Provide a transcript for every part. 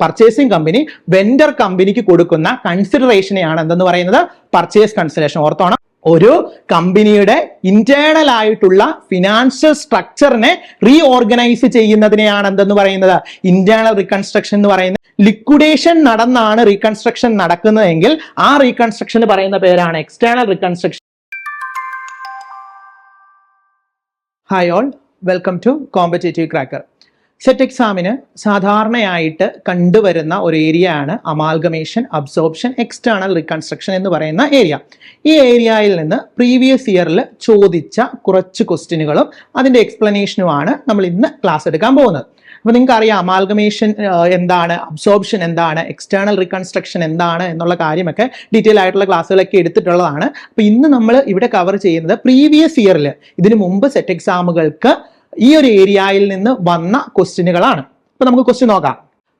Purchasing company vendor കമ്പനിക്ക് കൊടുക്കുന്ന കൺസിഡറേഷനെയാണ് എന്തെന്ന് പറയുന്നത്? പർച്ചേസ് കൺസിഡറേഷൻ ഓർത്തോണം. ഒരു കമ്പനിയുടെ ഇന്റേണൽ ആയിട്ടുള്ള ഫിനാൻഷ്യൽ സ്ട്രക്ചറിനെ റീഓർഗനൈസ് ചെയ്യുന്നതിനെയാണ് എന്തെന്ന് പറയുന്നത്? ഇന്റേണൽ റീകൺസ്ട്രക്ഷൻ എന്ന് പറയുന്നത്. ലിക്വിഡേഷൻ നടന്നാണ് റീകൺസ്ട്രക്ഷൻ നടക്കുന്നതെങ്കിൽ ആ റീകൺസ്ട്രക്ഷൻ പറയുന്ന പേരാണ് external reconstruction hi all welcome to competitive cracker SET എക്സാമിന് സാധാരണയായിട്ട് കണ്ടുവരുന്ന ഒരു ഏരിയ ആണ് അമാൽഗമേഷൻ അബ്സോർപ്ഷൻ എക്സ്റ്റേണൽ റീകൺസ്ട്രക്ഷൻ എന്ന് പറയുന്ന ഏരിയ ഈ ഏരിയയിൽ നിന്ന് പ്രീവിയസ് ഇയറിൽ ചോദിച്ച കുറച്ച് ക്വസ്റ്റ്യനുകളും അതിന്റെ എക്സ്പ്ലനേഷനുമാണ് നമ്മൾ ഇന്ന് ക്ലാസ് എടുക്കാൻ പോകുന്നത്. അപ്പോൾ നിങ്ങൾക്ക് അറിയാം അമാൽഗമേഷൻ എന്താണ് അബ്സോർപ്ഷൻ എന്താണ് എക്സ്റ്റേണൽ റീകൺസ്ട്രക്ഷൻ എന്താണ് എന്നുള്ള കാര്യമൊക്കെ ഡീറ്റെയിൽ ആയിട്ടുള്ള ക്ലാസ്സുകളൊക്കെ എടുത്തിട്ടുള്ളതാണ്. അപ്പോൾ ഇന്ന് നമ്മൾ ഇവിടെ കവർ ചെയ്യുന്നത് പ്രീവിയസ് ഇയറിൽ ഇതിനു മുമ്പ് സെറ്റ് എക്സാമുകൾക്ക് ഈ ഒരു ഏരിയയിൽ നിന്ന് വന്ന ക്വസ്റ്റ്യനുകളാണ് അപ്പൊ നമുക്ക് ക്വസ്റ്റ്യൻ നോക്കാം.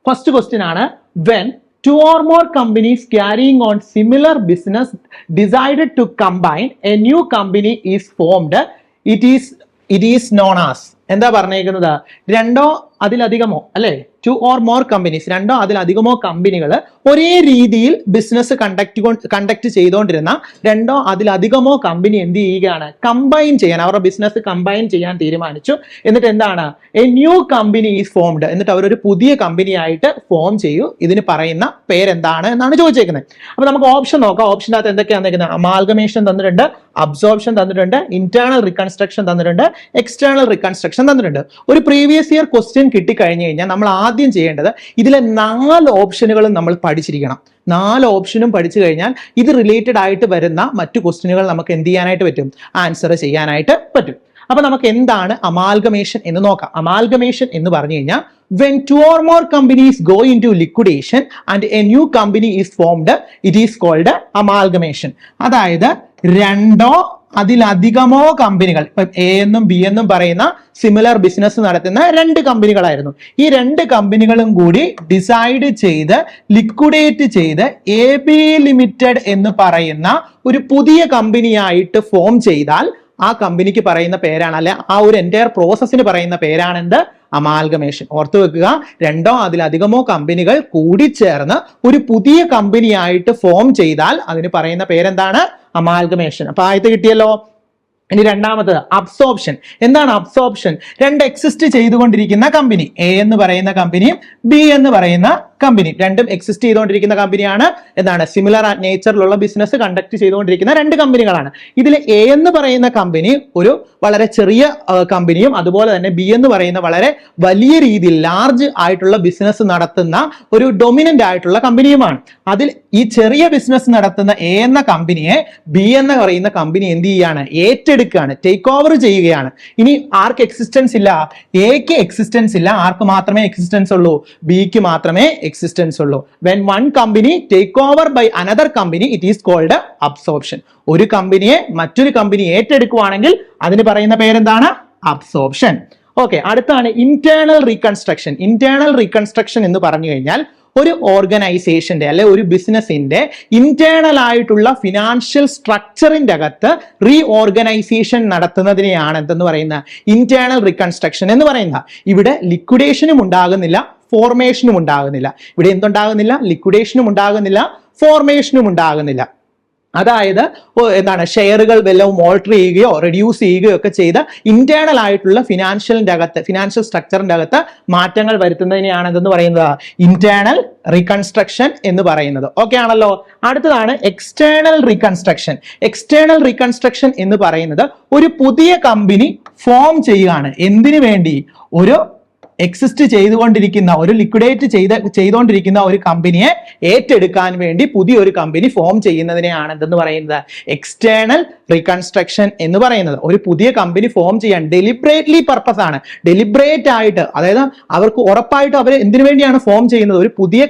ഫസ്റ്റ് ക്വസ്റ്റ്യൻ ആണ് when two or more companies carrying on similar business decided to combine a new company is formed it is it is known as എന്താ പറഞ്ഞേക്കുന്നത്? രണ്ടോ അതിലധികമോ അല്ലെ? ടു ഓർ മോർ കമ്പനീസ് രണ്ടോ അതിലധികമോ കമ്പനികൾ ഒരേ രീതിയിൽ ബിസിനസ് കണ്ടക്ട് കണ്ടക്ട് ചെയ്തുകൊണ്ടിരുന്ന രണ്ടോ അതിലധികമോ കമ്പനി എന്ത് ചെയ്യുകയാണ്? കമ്പൈൻ ചെയ്യാൻ അവരുടെ ബിസിനസ് കമ്പൈൻ ചെയ്യാൻ തീരുമാനിച്ചു. എന്നിട്ട് എന്താണ്? A new company is formed എന്നിട്ട് അവരൊരു പുതിയ കമ്പനി ആയിട്ട് ഫോം ചെയ്യൂ. ഇതിന് പറയുന്ന പേരെന്താണ് എന്നാണ് ചോദിച്ചേക്കുന്നത്. അപ്പൊ നമുക്ക് ഓപ്ഷൻ നോക്കാം. ഓപ്ഷൻ അകത്ത് എന്തൊക്കെയാണ് അമാൽഗമേഷൻ തന്നിട്ടുണ്ട്. അബ്സോർപ്ഷൻ തന്നിട്ടുണ്ട് ഇന്റേണൽ റീകൺസ്ട്രക്ഷൻ തന്നിട്ടുണ്ട് എക്സ്റ്റേണൽ റീകൺസ്ട്രക്ഷൻ തന്നിട്ടുണ്ട്. ഒരു പ്രീവിയസ് ഇയർ ക്വസ്റ്റ്യൻ കിട്ടിക്കഴിഞ്ഞ് കഴിഞ്ഞാൽ നമ്മൾ ആദ്യം ചെയ്യേണ്ടത് ഇതിലെ നാല് ഓപ്ഷനുകളും നമ്മൾ പഠിച്ചിരിക്കണം. നാല് ഓപ്ഷനും പഠിച്ചു കഴിഞ്ഞാൽ ഇത് റിലേറ്റഡ് ആയിട്ട് വരുന്ന മറ്റു ക്വസ്റ്റ്യനുകൾ നമുക്ക് എന്ത് ചെയ്യാനായിട്ട് പറ്റും? ആൻസർ ചെയ്യാനായിട്ട് പറ്റും. അപ്പൊ നമുക്ക് എന്താണ് അമാൽഗമേഷൻ എന്ന് നോക്കാം. അമാൽഗമേഷൻ എന്ന് പറഞ്ഞു കഴിഞ്ഞാൽ when two or more companies go into liquidation and a new company is formed it is called amalgamation അതായത് രണ്ടോ അതിലധികമോ കമ്പനികൾ. ഇപ്പം എ എന്നും ബി എന്നും പറയുന്ന സിമിലർ ബിസിനസ് നടത്തുന്ന രണ്ട് കമ്പനികളായിരുന്നു. ഈ രണ്ട് കമ്പനികളും കൂടി ഡിസൈഡ് ചെയ്ത് ലിക്വിഡേറ്റ് ചെയ്ത് എ ബി ലിമിറ്റഡ് എന്ന് പറയുന്ന ഒരു പുതിയ കമ്പനിയായിട്ട് ഫോം ചെയ്താൽ ആ കമ്പനിക്ക് പറയുന്ന പേരാണ് അല്ലെ ആ ഒരു എന്റയർ പ്രോസസ്സിന് പറയുന്ന പേരാണെന്ത്? അമാൽഗമേഷൻ ഓർത്തു വെക്കുക രണ്ടോ അതിലധികമോ കമ്പനികൾ കൂടിച്ചേർന്ന് ഒരു പുതിയ കമ്പനിയായിട്ട് ഫോം ചെയ്താൽ അതിന് പറയുന്ന പേരെന്താണ്? അമാൽഗമേഷൻ അപ്പൊ ആദ്യത്തെ കിട്ടിയല്ലോ? ഇനി രണ്ടാമത്തത് അബ്സോപ്ഷൻ എന്താണ് അബ്സോപ്ഷൻ രണ്ട് എക്സിസ്റ്റ് ചെയ്തുകൊണ്ടിരിക്കുന്ന കമ്പനി എ എന്ന് പറയുന്ന കമ്പനിയും ബി എന്ന് പറയുന്ന കമ്പനി രണ്ടും എക്സിസ്റ്റ് ചെയ്തുകൊണ്ടിരിക്കുന്ന കമ്പനിയാണ് എന്താണ്? സിമിലർ നേച്ചറിലുള്ള ബിസിനസ് കണ്ടക്ട് ചെയ്തുകൊണ്ടിരിക്കുന്ന രണ്ട് കമ്പനികളാണ് ഇതിൽ എ എന്ന് പറയുന്ന കമ്പനി ഒരു വളരെ ചെറിയ കമ്പനിയും അതുപോലെ തന്നെ ബി എന്ന് പറയുന്ന വളരെ വലിയ രീതിയിൽ ലാർജ് ആയിട്ടുള്ള ബിസിനസ് നടത്തുന്ന ഒരു ഡൊമിനന്റ് ആയിട്ടുള്ള കമ്പനിയുമാണ് അതിൽ ഈ ചെറിയ ബിസിനസ് നടത്തുന്ന എ എന്ന കമ്പനിയെ ബി എന്ന് പറയുന്ന കമ്പനി എന്ത് ചെയ്യാണ്? ഏറ്റെടുക്കുകയാണ്. ടേക്ക് ഓവർ ചെയ്യുകയാണ്. ഇനി ആർക്ക് എക്സിസ്റ്റൻസ് ഇല്ല? എക്ക് എക്സിസ്റ്റൻസ് ഇല്ല. ആർക്ക് മാത്രമേ എക്സിസ്റ്റൻസ് ഉള്ളൂ? ബിക്ക് മാത്രമേ എക്സിസ്റ്റൻസ് ഉള്ളൂ. When one company take over by another company it is called absorption ഒരു കമ്പനിയെ മറ്റൊരു കമ്പനി ഏറ്റെടുക്കുവാണെങ്കിൽ അതിന് പറയുന്ന പേരെന്താണ്? അബ്സോർപ്ഷൻ ഓക്കെ അടുത്താണ് ഇന്റേണൽ റീകൺസ്ട്രക്ഷൻ ഇന്റേണൽ റീകൺസ്ട്രക്ഷൻ എന്ന് പറഞ്ഞു കഴിഞ്ഞാൽ ഒരു ഓർഗനൈസേഷന്റെ അല്ലെ ഒരു ബിസിനസിന്റെ ഇന്റേണൽ ആയിട്ടുള്ള ഫിനാൻഷ്യൽ സ്ട്രക്ചറിന്റെ അകത്ത് റീ ഓർഗനൈസേഷൻ നടത്തുന്നതിനെയാണ് എന്തെന്ന് പറയുന്ന ഇന്റേണൽ റീകൺസ്ട്രക്ഷൻ എന്ന് പറയുന്നത്. ഇവിടെ ലിക്വിഡേഷനും ഉണ്ടാകുന്നില്ല. ഫോർമേഷനും ഉണ്ടാകുന്നില്ല. ഇവിടെ എന്തുണ്ടാകുന്നില്ല? ലിക്വിഡേഷനും ഉണ്ടാകുന്നില്ല. ഫോർമേഷനും ഉണ്ടാകുന്നില്ല. അതായത് എന്താണ് ഷെയറുകൾ വല്ലതും ഓൾട്ടർ ചെയ്യുകയോ റെഡ്യൂസ് ചെയ്യുകയോ ഒക്കെ ചെയ്ത് ഇന്റേണൽ ആയിട്ടുള്ള ഫിനാൻഷ്യലിന്റെ അകത്ത് ഫിനാൻഷ്യൽ സ്ട്രക്ചറിന്റെ അകത്ത് മാറ്റങ്ങൾ വരുത്തുന്നതിനെയാണ് എന്തെന്ന് പറയുന്നത്? ഇന്റേണൽ റീകൺസ്ട്രക്ഷൻ എന്ന് പറയുന്നത്. ഓക്കെ ആണല്ലോ? അടുത്തതാണ് എക്സ്റ്റേണൽ റീകൺസ്ട്രക്ഷൻ എക്സ്റ്റേണൽ റീകൺസ്ട്രക്ഷൻ എന്ന് പറയുന്നത് ഒരു പുതിയ കമ്പനി ഫോം ചെയ്യുകയാണ്. എന്തിനു വേണ്ടി? ഒരു എക്സിസ്റ്റ് ചെയ്തുകൊണ്ടിരിക്കുന്ന ഒരു ലിക്വിഡേറ്റ് ചെയ്ത് ചെയ്തുകൊണ്ടിരിക്കുന്ന ഒരു കമ്പനിയെ ഏറ്റെടുക്കാൻ വേണ്ടി പുതിയൊരു കമ്പനി ഫോം ചെയ്യുന്നതിനെയാണ് എന്തെന്ന് പറയുന്നത്? എക്സ്റ്റേണൽ റീകൺസ്ട്രക്ഷൻ എന്ന് പറയുന്നത്. ഒരു പുതിയ കമ്പനി ഫോം ചെയ്യാൻ ഡെലിബറേറ്റ്ലി പർപ്പസ് ആണ്. ഡെലിബറേറ്റ് ആയിട്ട് അതായത് അവർക്ക് ഉറപ്പായിട്ട് അവർ എന്തിനു വേണ്ടിയാണ് ഫോം ചെയ്യുന്നത്? ഒരു പുതിയ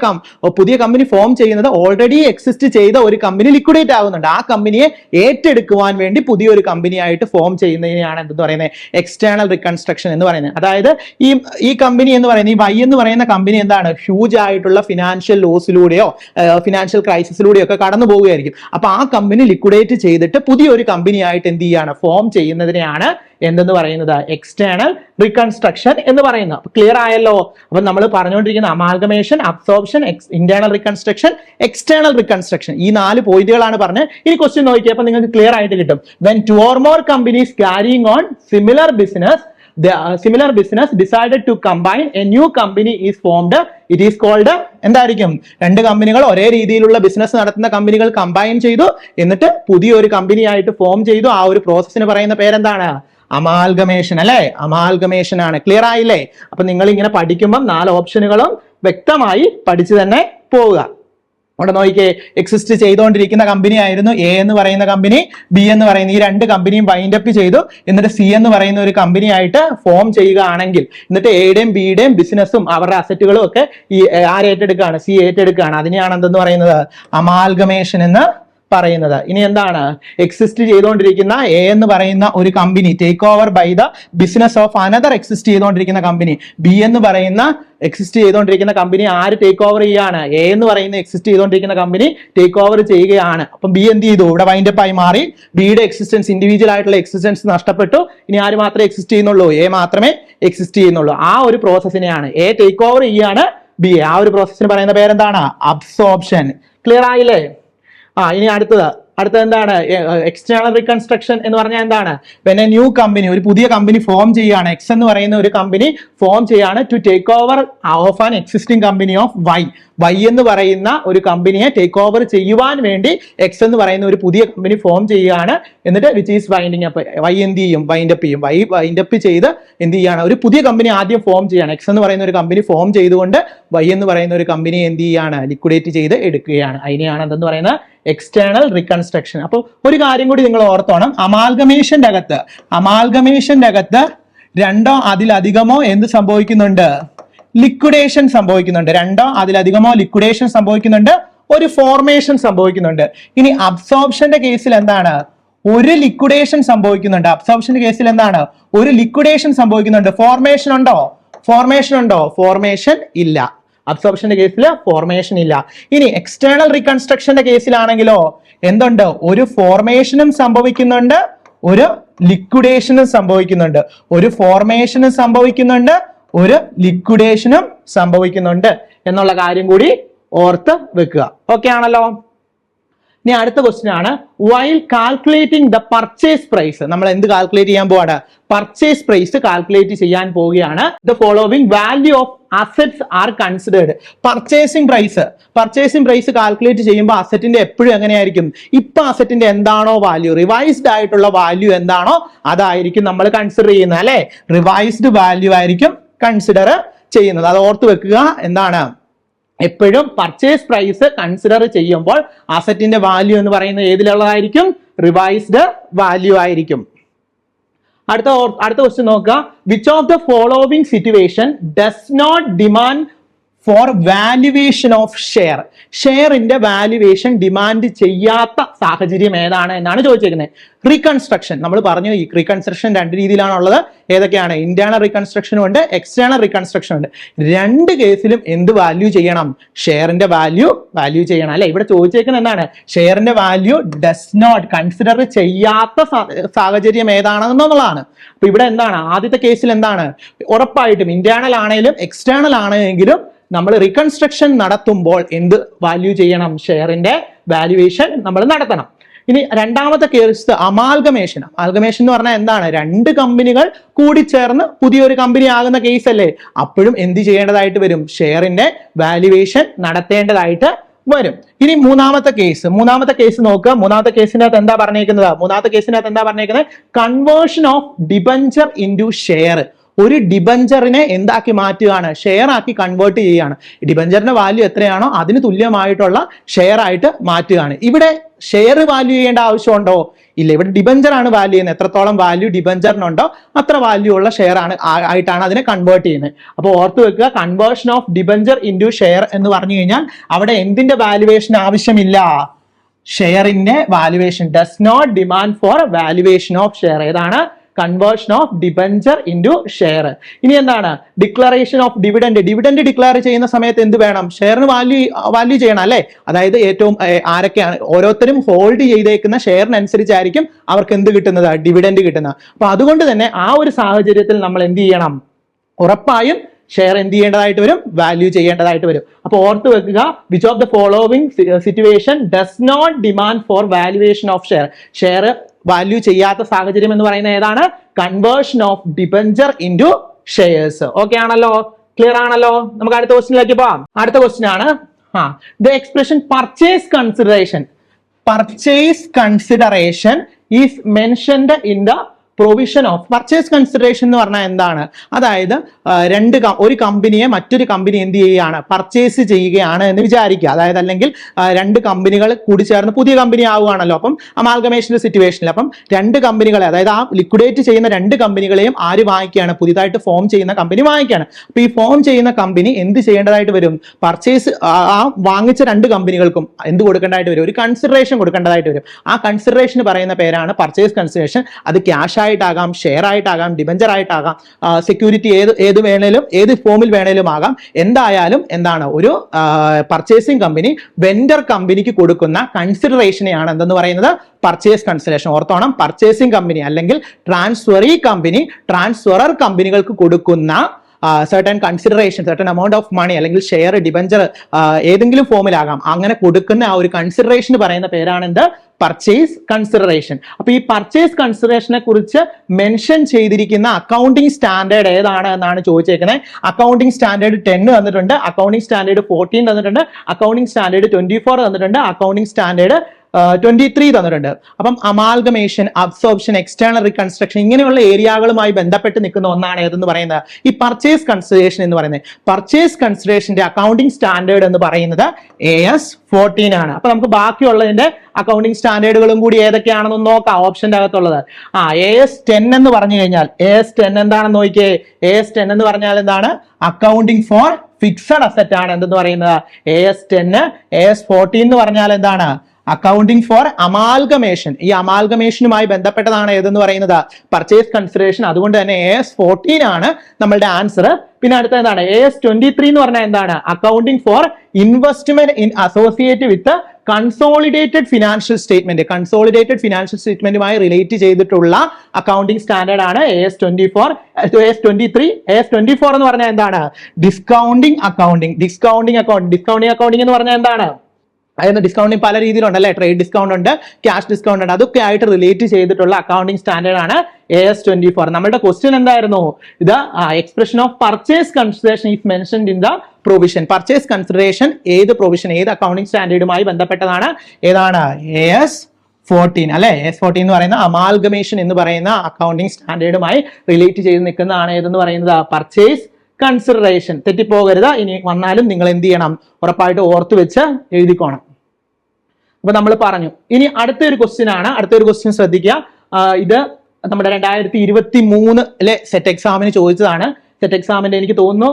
പുതിയ കമ്പനി ഫോം ചെയ്യുന്നത് ഓൾറെഡി എക്സിസ്റ്റ് ചെയ്ത ഒരു കമ്പനി ലിക്വിഡേറ്റ് ആകുന്നുണ്ട് ആ കമ്പനിയെ ഏറ്റെടുക്കുവാൻ വേണ്ടി പുതിയൊരു കമ്പനിയായിട്ട് ഫോം ചെയ്യുന്നതിനെയാണ് എന്തെന്ന് പറയുന്നത്? എക്സ്റ്റേണൽ റീകൺസ്ട്രക്ഷൻ എന്ന് പറയുന്നത്. അതായത് ഈ ഈ കമ്പനി എന്ന് പറയുന്നത് ഈ വൈ എന്ന് പറയുന്ന കമ്പനി എന്താണ്? ഹ്യൂജ് ആയിട്ടുള്ള ഫിനാൻഷ്യൽ ലോസിലൂടെയോ ഫിനാൻഷ്യൽ ക്രൈസിസിലൂടെയോ ഒക്കെ കടന്നു പോവുകയായിരിക്കും. അപ്പൊ ആ കമ്പനി ലിക്വിഡേറ്റ് ചെയ്തിട്ട് പുതിയൊരു കമ്പനി ആയിട്ട് എന്ത് ചെയ്യാണ്? ഫോം ചെയ്യുന്നതിനെയാണ് എന്തെന്ന് പറയുന്നത്? എക്സ്റ്റേണൽ റീകൺസ്ട്രക്ഷൻ എന്ന് പറയുന്നത്. ക്ലിയർ ആയല്ലോ? അപ്പൊ നമ്മൾ പറഞ്ഞുകൊണ്ടിരിക്കുന്ന amalgamation absorption internal reconstruction external reconstruction ഈ നാല് പോയിന്റുകളാണ് പറഞ്ഞത് ഇനി ക്വസ്റ്റ്യൻ നോക്കിയപ്പോൾ നിങ്ങൾക്ക് ക്ലിയർ ആയിട്ട് കിട്ടും. When two or more companies carrying on similar business the uh, similar business decided to combine a new company is formed. It is called എന്തായിരിക്കും? രണ്ട് കമ്പനികൾ ഒരേ രീതിയിലുള്ള ബിസിനസ് നടത്തുന്ന കമ്പനികൾ കമ്പൈൻ ചെയ്തു. എന്നിട്ട് പുതിയൊരു കമ്പനി ആയിട്ട് ഫോം ചെയ്തു. ആ ഒരു പ്രോസസ്സിന് പറയുന്ന പേരെന്താണ്? അമാൽഗമേഷൻ അല്ലെ? അമാൽഗമേഷൻ ആണ്. ക്ലിയർ ആയില്ലേ? അപ്പൊ നിങ്ങൾ ഇങ്ങനെ പഠിക്കുമ്പം നാല് ഓപ്ഷനുകളും വ്യക്തമായി പഠിച്ചു തന്നെ പോവുക. അവിടെ നോക്കിക്കേ എക്സിസ്റ്റ് ചെയ്തുകൊണ്ടിരിക്കുന്ന കമ്പനി ആയിരുന്നു എ എന്ന് പറയുന്ന കമ്പനി ബി എന്ന് പറയുന്ന ഈ രണ്ട് കമ്പനിയും വൈൻഡ് അപ്പ് ചെയ്തു. എന്നിട്ട് സി എന്ന് പറയുന്ന ഒരു കമ്പനി ആയിട്ട് ഫോം ചെയ്യുകയാണെങ്കിൽ എന്നിട്ട് എയുടെയും ബിയുടെയും ബിസിനസ്സും അവരുടെ അസറ്റുകളും ഒക്കെ ഈ ആര് ഏറ്റെടുക്കുകയാണ് സി ഏറ്റെടുക്കുകയാണ് അതിനെയാണ് എന്തെന്ന് പറയുന്നത്? അമാൽഗമേഷൻ എന്ന് പറയുന്നത്. ഇനി എന്താണ്? എക്സിസ്റ്റ് ചെയ്തുകൊണ്ടിരിക്കുന്ന എ എന്ന് പറയുന്ന ഒരു company take over by the business of another exist ചെയ്തുകൊണ്ടിരിക്കുന്ന കമ്പനി ബി എന്ന് പറയുന്ന എക്സിസ്റ്റ് ചെയ്തുകൊണ്ടിരിക്കുന്ന കമ്പനി ആര് ടേക്ക് ഓവർ ചെയ്യാണ്? എ എന്ന് പറയുന്ന എക്സിസ്റ്റ് ചെയ്തുകൊണ്ടിരിക്കുന്ന കമ്പനി ടേക്ക് ഓവർ ചെയ്യുകയാണ്. അപ്പം ബി എന്ത് ചെയ്തു? ഇവിടെ വൈൻഡപ്പ് ആയി മാറി. ബിയുടെ എക്സിസ്റ്റൻസ് ഇൻഡിവിജ്വൽ ആയിട്ടുള്ള എക്സിസ്റ്റൻസ് നഷ്ടപ്പെട്ടു. ഇനി ആര് മാത്രമേ എക്സിസ്റ്റ് ചെയ്യുന്നുള്ളൂ? എ മാത്രമേ എക്സിസ്റ്റ് ചെയ്യുന്നുള്ളൂ. ആ ഒരു പ്രോസസ്സിനെയാണ് എ ടേക്ക് ഓവർ ചെയ്യാണ് ബി ആ ഒരു പ്രോസസ്സിന് പറയുന്ന പേരെന്താണ്? അബ്സോപ്ഷൻ ക്ലിയർ ആയില്ലേ? ആ ഇനി അടുത്തത്. അടുത്തത് എന്താണ്? എക്സ്റ്റേണൽ റീകൺസ്ട്രക്ഷൻ എന്ന് പറഞ്ഞാൽ എന്താണ്? പിന്നെ ന്യൂ കമ്പനി ഒരു പുതിയ കമ്പനി ഫോം ചെയ്യുകയാണ്. എക്സ് എന്ന് പറയുന്ന ഒരു കമ്പനി ഫോം ചെയ്യാണ് to take over of an existing company of Y Y എന്ന് പറയുന്ന ഒരു കമ്പനിയെ ടേക്ക് ഓവർ ചെയ്യുവാൻ വേണ്ടി എക്സ് എന്ന് പറയുന്ന ഒരു പുതിയ കമ്പനി ഫോം ചെയ്യുകയാണ്. എന്നിട്ട് which is winding up Y എന്ത് ചെയ്യും? വൈൻഡ് അപ്പ് ചെയ്യും. വൈ വൈൻഡ് അപ്പ് ചെയ്ത് എന്ത് ചെയ്യാണ് ഒരു പുതിയ കമ്പനി ആദ്യം ഫോം ചെയ്യാണ് എക്സ് എന്ന് പറയുന്ന ഒരു കമ്പനി ഫോം ചെയ്തുകൊണ്ട് വൈ എന്ന് പറയുന്ന ഒരു കമ്പനി എന്ത് ചെയ്യാണ് ലിക്വിഡേറ്റ് ചെയ്ത് എടുക്കുകയാണ്. അതിനെയാണ് എന്തെന്ന് പറയുന്നത്? എക്സ്റ്റേണൽ റീകൺസ്ട്രക്ഷൻ അപ്പോൾ ഒരു കാര്യം കൂടി നിങ്ങൾ ഓർത്തോണം. അമാൽഗമേഷന്റെ അകത്ത്. അമാൽഗമേഷന്റെ അകത്ത് രണ്ടോ അതിലധികമോ എന്ത് സംഭവിക്കുന്നുണ്ട്? ലിക്വിഡേഷൻ സംഭവിക്കുന്നുണ്ട്. രണ്ടോ അതിലധികമോ ലിക്വിഡേഷൻ സംഭവിക്കുന്നുണ്ട്. ഒരു ഫോർമേഷൻ സംഭവിക്കുന്നുണ്ട്. ഇനി അബ്സോർപ്ഷന്റെ കേസിൽ എന്താണ്? ഒരു ലിക്വിഡേഷൻ സംഭവിക്കുന്നുണ്ട്. അബ്സോർപ്ഷന്റെ കേസിൽ എന്താണ്? ഒരു ലിക്വിഡേഷൻ സംഭവിക്കുന്നുണ്ട്. ഫോർമേഷൻ ഉണ്ടോ? ഫോർമേഷൻ ഉണ്ടോ? ഫോർമേഷൻ ഇല്ല. അബ്സോർപ്ഷന്റെ കേസിൽ ഫോർമേഷൻ ഇല്ല. ഇനി എക്സ്റ്റേണൽ റീകൺസ്ട്രക്ഷന്റെ കേസിലാണെങ്കിലോ എന്തുണ്ട്? ഒരു ഫോർമേഷനും സംഭവിക്കുന്നുണ്ട്. ഒരു ലിക്വിഡേഷനും സംഭവിക്കുന്നുണ്ട്. ഒരു ഫോർമേഷനും സംഭവിക്കുന്നുണ്ട്. ഒരു ലിക്വിഡേഷനും സംഭവിക്കുന്നുണ്ട്. എന്നുള്ള കാര്യം കൂടി ഓർത്ത് വെക്കുക. ഓക്കെ ആണല്ലോ? ഇനി അടുത്ത ക്വസ്റ്റ്യൻ ആണ്. While calculating the purchase price നമ്മൾ എന്ത് കാൽക്കുലേറ്റ് ചെയ്യാൻ പോവാണ്? പർച്ചേസ് പ്രൈസ് കാൽക്കുലേറ്റ് ചെയ്യാൻ പോവുകയാണ്. The following value of assets are considered purchasing price purchasing price calculate ചെയ്യുമ്പോൾ അസറ്റിന്റെ എപ്പോഴും എങ്ങനെയായിരിക്കും? ഇപ്പൊ അസറ്റിന്റെ എന്താണോ വാല്യൂ റിവൈസ്ഡ് ആയിട്ടുള്ള വാല്യൂ എന്താണോ അതായിരിക്കും നമ്മൾ കൺസിഡർ ചെയ്യുന്നത് അല്ലെ? റിവൈസ്ഡ് വാല്യൂ ആയിരിക്കും കൺസിഡർ ചെയ്യുന്നത്. അത് ഓർത്ത് വെക്കുക എന്താണ്? എപ്പോഴും പർച്ചേസ് പ്രൈസ് കൺസിഡർ ചെയ്യുമ്പോൾ അസറ്റിന്റെ വാല്യൂ എന്ന് പറയുന്നത് ഏതിലുള്ളതായിരിക്കും? റിവൈസ്ഡ് വാല്യൂ ആയിരിക്കും. അടുത്ത അടുത്ത ക്വസ്റ്റ്യൻ നോക്കുക. Which of the following situation does not demand for valuation of share ഷെയറിന്റെ valuation demand ചെയ്യാത്ത സാഹചര്യം ഏതാണ് എന്നാണ് ചോദിച്ചേക്കുന്നത് റീകൺസ്ട്രക്ഷൻ നമ്മൾ പറഞ്ഞു ഈ റീകൺസ്ട്രക്ഷൻ രണ്ട് രീതിയിലാണുള്ളത്. ഏതൊക്കെയാണ്? ഇന്റേണൽ റീകൺസ്ട്രക്ഷനും ഉണ്ട് എക്സ്റ്റേണൽ റീകൺസ്ട്രക്ഷനും ഉണ്ട്. രണ്ട് കേസിലും എന്ത് വാല്യൂ ചെയ്യണം? ഷെയറിന്റെ വാല്യൂ വാല്യൂ ചെയ്യണം. അല്ലെ? ഇവിടെ ചോദിച്ചേക്കുന്നത് എന്താണ്? ഷെയറിന്റെ വാല്യൂ ഡസ് നോട്ട് കൺസിഡർ ചെയ്യാത്ത സാഹചര്യം ഏതാണെന്നുള്ളതാണ്. അപ്പൊ ഇവിടെ എന്താണ്? ആദ്യത്തെ കേസിൽ എന്താണ്? ഉറപ്പായിട്ടും ഇന്റേണൽ ആണെങ്കിലും എക്സ്റ്റേണൽ ആണെങ്കിലും നമ്മൾ റീകൺസ്ട്രക്ഷൻ നടത്തുമ്പോൾ എന്ത് വാല്യൂ ചെയ്യണം? ഷെയറിന്റെ വാല്യുവേഷൻ നമ്മൾ നടത്തണം. ഇനി രണ്ടാമത്തെ കേസ് അമാൽഗമേഷൻ അമാൽഗമേഷൻ എന്ന് പറഞ്ഞാൽ എന്താണ്? രണ്ട് കമ്പനികൾ കൂടിച്ചേർന്ന് പുതിയൊരു കമ്പനി ആകുന്ന കേസ് അല്ലേ? അപ്പോഴും എന്ത് ചെയ്യേണ്ടതായിട്ട് വരും? ഷെയറിന്റെ വാല്യുവേഷൻ നടത്തേണ്ടതായിട്ട് വരും. ഇനി മൂന്നാമത്തെ കേസ് മൂന്നാമത്തെ കേസ് നോക്കുക. മൂന്നാമത്തെ കേസിനകത്ത് എന്താ പറഞ്ഞേക്കുന്നത്? മൂന്നാമത്തെ കേസിനകത്ത് എന്താ പറഞ്ഞേക്കുന്നത്? Conversion of debenture into share ഒരു ഡിബഞ്ചറിനെ എന്താക്കി മാറ്റുകയാണ്? ഷെയർ ആക്കി കൺവേർട്ട് ചെയ്യുകയാണ്. ഡിബഞ്ചറിന്റെ വാല്യൂ എത്രയാണോ അതിന് തുല്യമായിട്ടുള്ള ഷെയർ ആയിട്ട് മാറ്റുകയാണ്. ഇവിടെ ഷെയർ വാല്യൂ ചെയ്യേണ്ട ആവശ്യമുണ്ടോ? ഇല്ല. ഇവിടെ ഡിബഞ്ചർ ആണ് വാല്യൂ ചെയ്യുന്നത്. എത്രത്തോളം വാല്യൂ ഡിബഞ്ചറിനുണ്ടോ അത്ര വാല്യൂ ഉള്ള ഷെയർ ആണ് ആയിട്ടാണ് അതിനെ കൺവേർട്ട് ചെയ്യുന്നത്. അപ്പോൾ ഓർത്ത് വെക്കുക conversion of debenture into share എന്ന് പറഞ്ഞു കഴിഞ്ഞാൽ അവിടെ എന്തിന്റെ വാല്യുവേഷൻ ആവശ്യമില്ല? ഷെയറിന്റെ valuation does not demand for valuation of share ഏതാണ്? Conversion of debenture into share ഇനി എന്താണ്? Declaration of dividend dividend declare ചെയ്യുന്ന സമയത്ത് എന്ത് വേണം? ഷെയറിന് വാല്യൂ വാല്യൂ ചെയ്യണം അല്ലേ? അതായത് ഏറ്റവും ആരൊക്കെയാണ്? ഓരോരുത്തരും ഹോൾഡ് ചെയ്തേക്കുന്ന ഷെയറിനനുസരിച്ചായിരിക്കും അവർക്ക് എന്ത് കിട്ടുന്നത്? ഡിവിഡൻഡ് കിട്ടുന്നത്. അപ്പൊ അതുകൊണ്ട് തന്നെ ആ ഒരു സാഹചര്യത്തിൽ നമ്മൾ എന്ത് ചെയ്യണം? ഉറപ്പായും ഷെയർ എന്ത് ചെയ്യേണ്ടതായിട്ട് വരും? വാല്യൂ ചെയ്യേണ്ടതായിട്ട് വരും. അപ്പൊ ഓർത്ത് വെക്കുക which of the following situation does not demand for valuation of share share value ചെയ്യാത്ത സാഹചര്യം എന്ന് പറയുന്നത് ഏതാണ്? Conversion of debenture into shares okay ആണല്ലോ? ക്ലിയർ ആണല്ലോ? നമുക്ക് അടുത്ത ക്വസ്റ്റിനിലേക്ക് പോവാം. അടുത്ത ക്വസ്റ്റ്യൻ ആണ്. ആ the expression purchase consideration purchase consideration is mentioned in the provision of purchase consideration എന്ന് പറഞ്ഞാൽ എന്താണ്? അതായത് രണ്ട് ഒരു കമ്പനിയെ മറ്റൊരു കമ്പനി എന്ത് ചെയ്യുകയാണ്? പർച്ചേസ് ചെയ്യുകയാണ് എന്ന് വിചാരിക്കുക. അതായത് അല്ലെങ്കിൽ രണ്ട് കമ്പനികൾ കൂടി ചേർന്ന് പുതിയ കമ്പനി ആവുകയാണല്ലോ. അപ്പം അമാൽഗമേഷന്റെ സിറ്റുവേഷനിൽ അപ്പം രണ്ട് കമ്പനികളെ അതായത് ആ ലിക്വിഡേറ്റ് ചെയ്യുന്ന രണ്ട് കമ്പനികളെയും ആര് വാങ്ങിക്കുകയാണ്? പുതിയതായിട്ട് ഫോം ചെയ്യുന്ന കമ്പനി വാങ്ങിക്കുകയാണ്. അപ്പോൾ ഈ ഫോം ചെയ്യുന്ന കമ്പനി എന്ത് ചെയ്യേണ്ടതായിട്ട് വരും? പർച്ചേസ് ആ വാങ്ങിച്ച രണ്ട് കമ്പനികൾക്കും എന്ത് കൊടുക്കേണ്ടതായിട്ട് വരും? ഒരു കൺസിഡറേഷൻ കൊടുക്കേണ്ടതായിട്ട് വരും. ആ കൺസിഡറേഷൻ പറയുന്ന പേരാണ് പർച്ചേസ് കൺസിഡറേഷൻ അത് ക്യാഷ് ആയിട്ടാകാം ഷെയർ ആയിട്ടാകാം ഡിബഞ്ചർ ആയിട്ടാകാം സെക്യൂരിറ്റി ഏത് ഏത് വേണേലും ഏത് ഫോമിൽ വേണേലും ആകാം. എന്തായാലും എന്താണ് ഒരു പർച്ചേസിംഗ് കമ്പനി വെൻഡർ കമ്പനിക്ക് കൊടുക്കുന്ന കൺസിഡറേഷനെയാണ് എന്തെന്ന് പറയുന്നത്? പർച്ചേസ് കൺസിഡറേഷൻ ഓർത്തോണം പർച്ചേസിംഗ് കമ്പനി അല്ലെങ്കിൽ ട്രാൻസ്ഫറി കമ്പനി ട്രാൻസ്ഫറർ കമ്പനികൾക്ക് കൊടുക്കുന്ന certain consideration certain amount of money അല്ലെങ്കിൽ ഷെയർ ഡിബഞ്ചർ ഏതെങ്കിലും ഫോമിലാകാം. അങ്ങനെ കൊടുക്കുന്ന ആ ഒരു കൺസിഡറേഷൻ പറയുന്ന പേരാണ് എന്ത്? പർച്ചേസ് കൺസിഡറേഷൻ അപ്പൊ ഈ പർച്ചേസ് കൺസിഡറേഷനെ കുറിച്ച് മെൻഷൻ ചെയ്തിരിക്കുന്ന അക്കൗണ്ടിങ് സ്റ്റാൻഡേർഡ് ഏതാണ് എന്നാണ് ചോദിച്ചേക്കുന്നത് അക്കൗണ്ടിങ് സ്റ്റാൻഡേർഡ് ടെൻ തന്നിട്ടുണ്ട് അക്കൗണ്ടിങ് സ്റ്റാൻഡേർഡ് ഫോർട്ടീൻ തന്നിട്ടുണ്ട് അക്കൗണ്ടിങ് സ്റ്റാൻഡേർഡ് ട്വന്റി ഫോർ തന്നിട്ടുണ്ട് അക്കൗണ്ടിങ് സ്റ്റാൻഡേർഡ് ട്വന്റി ത്രീ തന്നിട്ടുണ്ട്. അപ്പം അമാൽഗമേഷൻ അബ്സോർപ്ഷൻ എക്സ്റ്റേണൽ റീകൺസ്ട്രക്ഷൻ ഇങ്ങനെയുള്ള ഏരിയകളുമായി ബന്ധപ്പെട്ട് നിൽക്കുന്ന ഒന്നാണ് ഏതെന്ന് പറയുന്നത്? ഈ പർച്ചേസ് കൺസിഡറേഷൻ എന്ന് പറയുന്നത്. പർച്ചേസ് കൺസിഡറേഷന്റെ അക്കൗണ്ടിങ് സ്റ്റാൻഡേർഡ് എന്ന് പറയുന്നത് എ എസ് ഫോർട്ടീൻ ആണ്. അപ്പൊ നമുക്ക് ബാക്കിയുള്ളതിന്റെ അക്കൗണ്ടിങ് സ്റ്റാൻഡേർഡുകളും കൂടി ഏതൊക്കെയാണെന്ന് നോക്കാം. ഓപ്ഷന്റെ അകത്തുള്ളത്. ആ എ എസ് ടെൻ എന്ന് പറഞ്ഞു കഴിഞ്ഞാൽ എ എസ് ടെൻ എന്താണെന്ന് നോക്കിയേ? എ എസ് ടെൻ എന്ന് പറഞ്ഞാൽ എന്താണ്? അക്കൗണ്ടിങ് ഫോർ ഫിക്സഡ് അസറ്റ് ആണ് എന്തെന്ന് പറയുന്നത്? എ എസ് ടെന്ന് എ എസ് ഫോർട്ടീൻ എന്ന് പറഞ്ഞാൽ എന്താണ്? അക്കൗണ്ടിങ് ഫോർ അമാൽഗമേഷൻ ഈ അമാൽഗമേഷനുമായി ബന്ധപ്പെട്ടതാണ് ഏതെന്ന് പറയുന്നത്? പർച്ചേസ് കൺസിഡറേഷൻ അതുകൊണ്ട് തന്നെ എ എസ് ഫോർട്ടീൻ ആണ് നമ്മളുടെ ആൻസർ പിന്നെ അടുത്ത എന്താണ്? എ എസ് ട്വന്റി ത്രീ എന്ന് പറഞ്ഞാൽ എന്താണ്? Accounting for investment in associate with consolidated financial statement consolidated financial സ്റ്റേറ്റ്മെന്റുമായി relate ചെയ്തിട്ടുള്ള അക്കൗണ്ടിംഗ് സ്റ്റാൻഡേർഡ് ആണ് A S twenty four S twenty three S twenty four എന്ന് പറഞ്ഞാൽ എന്താണ്? Discounting accounting discounting account discounting accounting എന്ന് പറഞ്ഞാൽ എന്താണ്? അതായത് ഡിസ്കൗണ്ടിങ് പല രീതിയിലുണ്ട് അല്ലേ ട്രേഡ് ഡിസ്കൗണ്ട് ഉണ്ട് ക്യാഷ് ഡിസ്കൗണ്ട് ഉണ്ട്. അതൊക്കെ ആയിട്ട് റിലേറ്റ് ചെയ്തിട്ടുള്ള അക്കൗണ്ടിങ് സ്റ്റാൻഡേർഡ് ആണ് എ എസ് ട്വന്റി ഫോർ നമ്മുടെ ക്വസ്റ്റ്യൻ എന്തായിരുന്നു? ഇത് expression of purchase consideration is mentioned in the provision purchase consideration ഏത് പ്രൊവിഷൻ ഏത് അക്കൗണ്ടിങ് സ്റ്റാൻഡേർഡുമായി ബന്ധപ്പെട്ടതാണ്? ഏതാണ്? എ എസ് ഫോർട്ടീൻ അല്ലെ? എസ് ഫോർട്ടീൻ എന്ന് പറയുന്ന അമാൽഗമേഷൻ എന്ന് പറയുന്ന അക്കൗണ്ടിങ് സ്റ്റാൻഡേർഡുമായി റിലേറ്റ് ചെയ്ത് നിൽക്കുന്നതാണ് ഏതെന്ന് പറയുന്നത്? പർച്ചേസ് കൺസിഡറേഷൻ തെറ്റിപ്പോകരുത്. ഇനി വന്നാലും നിങ്ങൾ എന്ത് ചെയ്യണം? ഉറപ്പായിട്ട് ഓർത്തു വെച്ച് എഴുതിക്കോണം. അപ്പൊ നമ്മൾ പറഞ്ഞു. ഇനി അടുത്തൊരു ക്വസ്റ്റ്യൻ ആണ്. അടുത്തൊരു ക്വസ്റ്റ്യൻ ശ്രദ്ധിക്കുക. ഇത് നമ്മുടെ രണ്ടായിരത്തി ഇരുപത്തി മൂന്നിലെ സെറ്റ് എക്സാമിന് ചോദിച്ചതാണ്. സെറ്റ് എക്സാമിന്റെ എനിക്ക് തോന്നുന്നു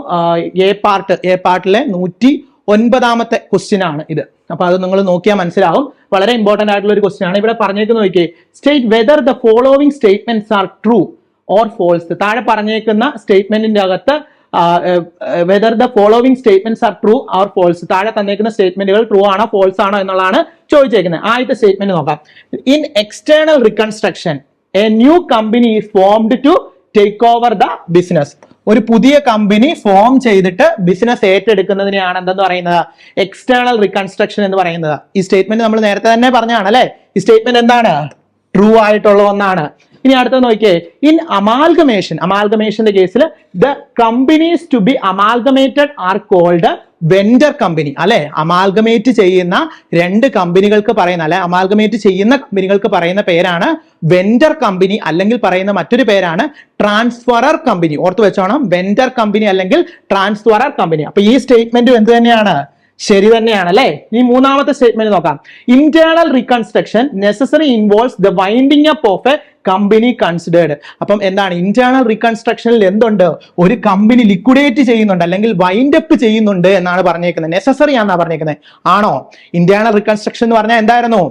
എ പാർട്ട് എ പാർട്ടിലെ നൂറ്റി ഒൻപതാമത്തെ ക്വസ്റ്റ്യൻ ആണ് ഇത്. അപ്പൊ അത് നിങ്ങൾ നോക്കിയാൽ മനസ്സിലാവും. വളരെ ഇമ്പോർട്ടന്റ് ആയിട്ടുള്ള ഒരു ക്വസ്റ്റ്യൻ ആണ്. ഇവിടെ പറഞ്ഞേക്കുന്ന നോക്കിയേ. State whether the following statements are true or false താഴെ പറഞ്ഞേക്കുന്ന സ്റ്റേറ്റ്മെന്റിന്റെ അകത്ത് whether the following statements are true are false താഴെ തന്നേക്കുന്ന സ്റ്റേറ്റ്മെന്റുകൾ ട്രൂ ആണോ ഫോൾസ് ആണോ എന്നുള്ളതാണ് ചോദിച്ചേക്കുന്നത്. ആദ്യത്തെ സ്റ്റേറ്റ്മെന്റ് നോക്കാം. In external reconstruction a new company formed to take over the business ഒരു പുതിയ കമ്പനി ഫോം ചെയ്തിട്ട് ബിസിനസ് ഏറ്റെടുക്കുന്നതിനെയാണ് എന്തെന്ന് പറയുന്നത്? എക്സ്റ്റേണൽ റീകൺസ്ട്രക്ഷൻ എന്ന് പറയുന്നത്. ഈ സ്റ്റേറ്റ്മെന്റ് നമ്മൾ നേരത്തെ തന്നെ പറഞ്ഞാണ് അല്ലെ? ഈ സ്റ്റേറ്റ്മെന്റ് എന്താണ്? ട്രൂ ആയിട്ടുള്ള ഒന്നാണ്. ഇനി അടുത്ത നോക്കിയേ. ഇൻ അമാൽഗമേഷൻ അമാൽഗമേഷന്റെ കേസിൽ the companies to be amalgamated are called vendor company അല്ലെ? അമാൽഗമേറ്റ് ചെയ്യുന്ന രണ്ട് കമ്പനികൾക്ക് പറയുന്ന അല്ലെ? അമാൽഗമേറ്റ് ചെയ്യുന്ന കമ്പനികൾക്ക് പറയുന്ന പേരാണ് വെൻഡർ കമ്പനി അല്ലെങ്കിൽ പറയുന്ന മറ്റൊരു പേരാണ് ട്രാൻസ്ഫറർ കമ്പനി ഓർത്ത് വെച്ചോണം. വെൻഡർ കമ്പനി അല്ലെങ്കിൽ ട്രാൻസ്ഫറർ കമ്പനി അപ്പൊ ഈ സ്റ്റേറ്റ്മെന്റും എന്ത് തന്നെയാണ്? ശരി തന്നെയാണ് അല്ലെ? ഈ മൂന്നാമത്തെ സ്റ്റേറ്റ്മെന്റ് നോക്കാം. Internal reconstruction necessary involves the winding up of a company considered അപ്പം എന്താണ്? ഇന്റേണൽ റീകൺസ്ട്രക്ഷനിൽ എന്തുണ്ട്? ഒരു കമ്പനി ലിക്വിഡേറ്റ് ചെയ്യുന്നുണ്ട് അല്ലെങ്കിൽ വൈൻഡ് അപ്പ് ചെയ്യുന്നുണ്ട് എന്നാണ് പറഞ്ഞേക്കുന്നത്. നെസസറി ആണെന്നാണ് പറഞ്ഞേക്കുന്നത്. ആണോ? ഇന്റേണൽ റീകൺസ്ട്രക്ഷൻ എന്ന് പറഞ്ഞാൽ എന്തായിരുന്നു?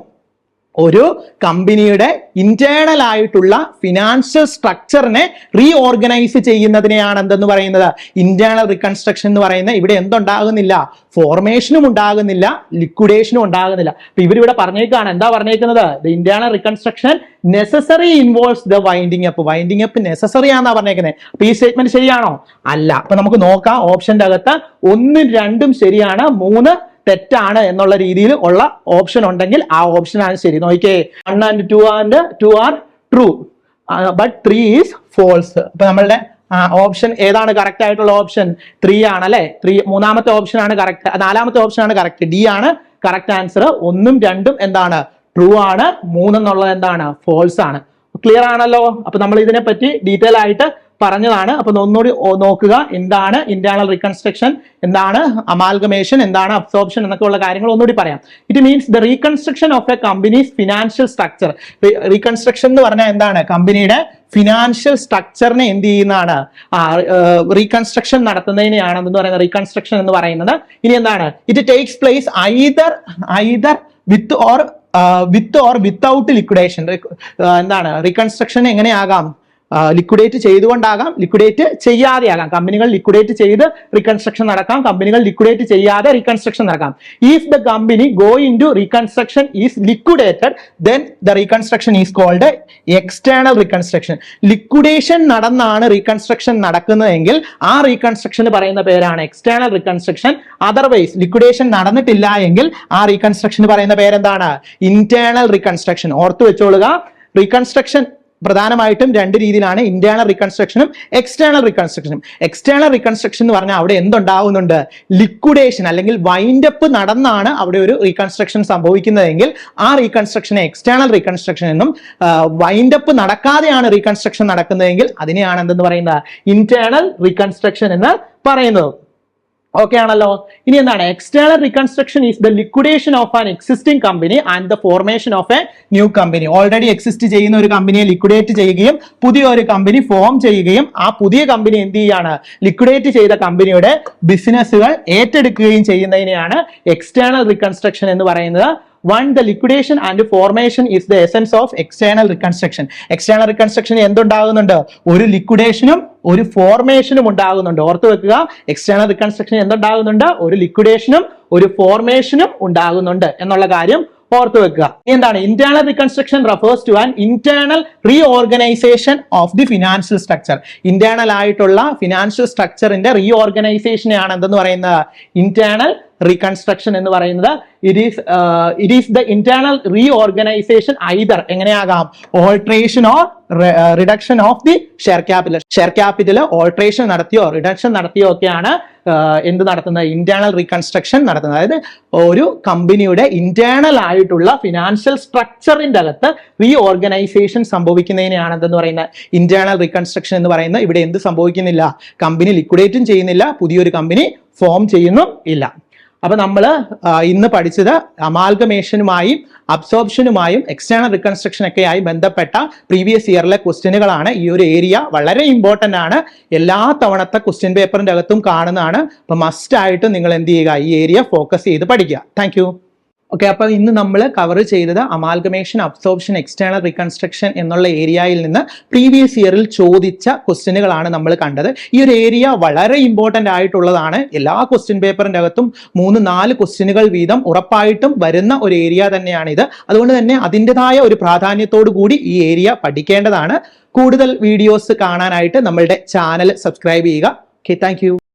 ഒരു കമ്പനിയുടെ ഇന്റേണൽ ആയിട്ടുള്ള ഫിനാൻഷ്യൽ സ്ട്രക്ചറിനെ റീഓർഗനൈസ് ചെയ്യുന്നതിനെയാണ് എന്തെന്ന് പറയുന്നത്? ഇന്റേണൽ റീകൺസ്ട്രക്ഷൻ എന്ന് പറയുന്നത് ഇവിടെ എന്തുണ്ടാകുന്നില്ല? ഫോർമേഷനും ഉണ്ടാകുന്നില്ല ലിക്വിഡേഷനും ഉണ്ടാകുന്നില്ല. അപ്പൊ ഇവരിവിടെ പറഞ്ഞേക്കാണ്. എന്താ പറഞ്ഞേക്കുന്നത്? The internal reconstruction necessary involves the winding up winding up necessary ആണെന്നാ പറഞ്ഞേക്കുന്നത് അപ്പൊ ഈ സ്റ്റേറ്റ്മെന്റ് ശരിയാണോ? അല്ല. അപ്പൊ നമുക്ക് നോക്കാം. ഓപ്ഷന്റെ അകത്ത് ഒന്നും രണ്ടും ശരിയാണ് മൂന്ന് തെറ്റാണ് എന്നുള്ള രീതിയിൽ ഉള്ള ഓപ്ഷൻ ഉണ്ടെങ്കിൽ ആ ഓപ്ഷൻ ആണ് ശരി. നോക്കിയേ one and two and two are true but three is false അപ്പൊ നമ്മളുടെ ഓപ്ഷൻ ഏതാണ് കറക്റ്റ് ആയിട്ടുള്ള ഓപ്ഷൻ ത്രീ ആണ് അല്ലെ? ത്രീ മൂന്നാമത്തെ ഓപ്ഷൻ ആണ് കറക്റ്റ് നാലാമത്തെ ഓപ്ഷൻ ആണ് കറക്റ്റ് ഡി ആണ് കറക്റ്റ് ആൻസർ ഒന്നും രണ്ടും എന്താണ്? ട്രൂ ആണ്. മൂന്നെന്നുള്ളത് എന്താണ്? ഫോൾസ് ആണ്. ക്ലിയർ ആണല്ലോ? അപ്പൊ നമ്മൾ ഇതിനെ പറ്റി ഡീറ്റെയിൽ ആയിട്ട് പറഞ്ഞതാണ്. അപ്പൊ ഒന്നുകൂടി നോക്കുക. എന്താണ് ഇന്റേണൽ റീകൺസ്ട്രക്ഷൻ എന്താണ് അമാൽഗമേഷൻ എന്താണ് അബ്സോർപ്ഷൻ എന്നൊക്കെ ഉള്ള കാര്യങ്ങൾ ഒന്നുകൂടി പറയാം. It means the reconstruction of a companies financial structure reconstruction എന്ന് പറഞ്ഞാൽ എന്താണ്? കമ്പനിയുടെ ഫിനാൻഷ്യൽ സ്ട്രക്ചറിനെ എന്ത് ചെയ്യുന്നതാണ്? റീകൺസ്ട്രക്ഷൻ നടത്തുന്നതിനെയാണ് എന്ന് പറയുന്നത് റീകൺസ്ട്രക്ഷൻ എന്ന് പറയുന്നത്. ഇനി എന്താണ്? It takes place either either with or with or without liquidation എന്താണ്? റീകൺസ്ട്രക്ഷൻ എങ്ങനെയാകാം ലിക്വിഡേറ്റ് ചെയ്തുകൊണ്ടാകാം ലിക്വിഡേറ്റ് ചെയ്യാതെയാകാം. കമ്പനികൾ ലിക്വിഡേറ്റ് ചെയ്ത് റീകൺസ്ട്രക്ഷൻ നടക്കാം കമ്പനികൾ ലിക്വിഡേറ്റ് ചെയ്യാതെ റീകൺസ്ട്രക്ഷൻ നടക്കാം. If the company go into reconstruction is liquidated then the reconstruction is called external reconstruction liquidation നടന്നാണ് റീകൺസ്ട്രക്ഷൻ നടക്കുന്നതെങ്കിൽ ആ റീകൺസ്ട്രക്ഷൻ പറയുന്ന പേരാണ് എക്സ്റ്റേണൽ റീകൺസ്ട്രക്ഷൻ അതർവൈസ് ലിക്വിഡേഷൻ നടന്നിട്ടില്ല എങ്കിൽ ആ റീകൺസ്ട്രക്ഷൻ പറയുന്ന പേരെന്താണ്? ഇന്റേണൽ റീകൺസ്ട്രക്ഷൻ ഓർത്തു വെച്ചോളുക. റീകൺസ്ട്രക്ഷൻ പ്രധാനമായിട്ടും രണ്ട് രീതിയിലാണ് ഇന്റേണൽ റീകൺസ്ട്രക്ഷനും എക്സ്റ്റേണൽ റീകൺസ്ട്രക്ഷനും എക്സ്റ്റേണൽ റീകൺസ്ട്രക്ഷൻ എന്ന് പറഞ്ഞാൽ അവിടെ എന്തുണ്ടാവുന്നുണ്ട്? ലിക്വിഡേഷൻ അല്ലെങ്കിൽ വൈൻഡപ്പ് നടന്നാണ് അവിടെ ഒരു റീകൺസ്ട്രക്ഷൻ സംഭവിക്കുന്നതെങ്കിൽ ആ റീകൺസ്ട്രക്ഷനെ എക്സ്റ്റേണൽ റീകൺസ്ട്രക്ഷൻ എന്നും വൈൻഡപ്പ് നടക്കാതെയാണ് റീകൺസ്ട്രക്ഷൻ നടക്കുന്നതെങ്കിൽ അതിനെയാണ് എന്തെന്ന് പറയുന്നത്? ഇന്റേണൽ റീകൺസ്ട്രക്ഷൻ എന്ന് പറയുന്നത്. ഓക്കെ ആണല്ലോ. ഇനി എന്താണ്? External reconstruction is the liquidation of an existing company and the formation of a new company already exist ചെയ്യുന്ന ഒരു കമ്പനിയെ ലിക്വിഡേറ്റ് ചെയ്യുകയും പുതിയ ഒരു കമ്പനി ഫോം ചെയ്യുകയും ആ പുതിയ കമ്പനി എന്ത് ചെയ്യാണ്? ലിക്വിഡേറ്റ് ചെയ്ത കമ്പനിയുടെ ബിസിനസ്സുകൾ ഏറ്റെടുക്കുകയും ചെയ്യുന്നതിനെയാണ് എക്സ്റ്റേണൽ റീകൺസ്ട്രക്ഷൻ എന്ന് പറയുന്നത്. One the liquidation and formation is the essence of external reconstruction external reconstruction എന്തുണ്ടാകുന്നുണ്ട്? ഒരു ലിക്വിഡേഷനും ഒരു ഫോർമേഷനും ഉണ്ടാകുന്നുണ്ട്. ഓർത്ത് വെക്കുക എക്സ്റ്റേണൽ റീകൺസ്ട്രക്ഷൻ എന്തുണ്ടാകുന്നുണ്ട്? ഒരു ലിക്വിഡേഷനും ഒരു ഫോർമേഷനും ഉണ്ടാകുന്നുണ്ട് എന്നുള്ള കാര്യം ഓർത്ത് വെക്കുക. എന്താണ്? Internal reconstruction refers to an internal reorganisation of the financial structure internal ആയിട്ടുള്ള ഫിനാൻഷ്യൽ സ്ട്രക്ചറിന്റെ റീഓർഗനൈസേഷനെയാണ് എന്തെന്ന് പറയുന്നത്? ഇന്റേണൽ റീകൺസ്ട്രക്ഷൻ എന്ന് പറയുന്നത് it is it is the internal reorganisation either എങ്ങനെയാകാം? Alteration or reduction of the share capital share capital alteration നടത്തിയോ reduction നടത്തിയോ ഒക്കെയാണ് ആഹ് എന്ത് നടത്തുന്നത്? ഇന്റേണൽ റീകൺസ്ട്രക്ഷൻ നടത്തുന്നത്. അതായത് ഒരു കമ്പനിയുടെ ഇന്റേണൽ ആയിട്ടുള്ള ഫിനാൻഷ്യൽ സ്ട്രക്ചറിന്റെ അകത്ത് റീഓർഗനൈസേഷൻ സംഭവിക്കുന്നതിനെയാണ് എന്തെന്ന് പറയുന്നത്? ഇന്റേണൽ റീകൺസ്ട്രക്ഷൻ എന്ന് പറയുന്നത്. ഇവിടെ എന്ത് സംഭവിക്കുന്നില്ല? കമ്പനി ലിക്വിഡേറ്റും ചെയ്യുന്നില്ല. പുതിയൊരു കമ്പനി ഫോം ചെയ്യുന്നും ഇല്ല. അപ്പൊ നമ്മൾ ഇന്ന് പഠിച്ചത് അമാൽഗമേഷനുമായും അബ്സോർപ്ഷനുമായും എക്സ്റ്റേണൽ റിക്കൺസ്ട്രക്ഷൻ ആയി ബന്ധപ്പെട്ട പ്രീവിയസ് ഇയറിലെ ക്വസ്റ്റ്യനുകളാണ് ഈ ഒരു ഏരിയ വളരെ ഇമ്പോർട്ടന്റ് ആണ്. എല്ലാ തവണത്തെ ക്വസ്റ്റ്യൻ പേപ്പറിന്റെ അകത്തും കാണുന്നതാണ്. അപ്പോൾ മസ്റ്റ് ആയിട്ട് നിങ്ങൾ എന്ത് ചെയ്യുക? ഈ ഏരിയ ഫോക്കസ് ചെയ്ത് പഠിക്കുക. താങ്ക് ഓക്കെ അപ്പോൾ ഇന്ന് നമ്മൾ കവർ ചെയ്തത് അമാൽഗമേഷൻ അബ്സോർപ്ഷൻ എക്സ്റ്റേണൽ റീകൺസ്ട്രക്ഷൻ എന്നുള്ള ഏരിയയിൽ നിന്ന് പ്രീവിയസ് ഇയറിൽ ചോദിച്ച ക്വസ്റ്റ്യനുകളാണ് നമ്മൾ കണ്ടത്. ഈ ഒരു ഏരിയ വളരെ ഇമ്പോർട്ടന്റ് ആയിട്ടുള്ളതാണ്. എല്ലാ ക്വസ്റ്റ്യൻ പേപ്പറിന്റെ അകത്തും മൂന്ന് നാല് ക്വസ്റ്റ്യനുകൾ വീതം ഉറപ്പായിട്ടും വരുന്ന ഒരു ഏരിയ തന്നെയാണ് ഇത്. അതുകൊണ്ട് തന്നെ അതിന്റെതായ ഒരു പ്രാധാന്യത്തോടു കൂടി ഈ ഏരിയ പഠിക്കേണ്ടതാണ്. കൂടുതൽ വീഡിയോസ് കാണാനായിട്ട് നമ്മളുടെ ചാനൽ സബ്സ്ക്രൈബ് ചെയ്യുക. Okay thank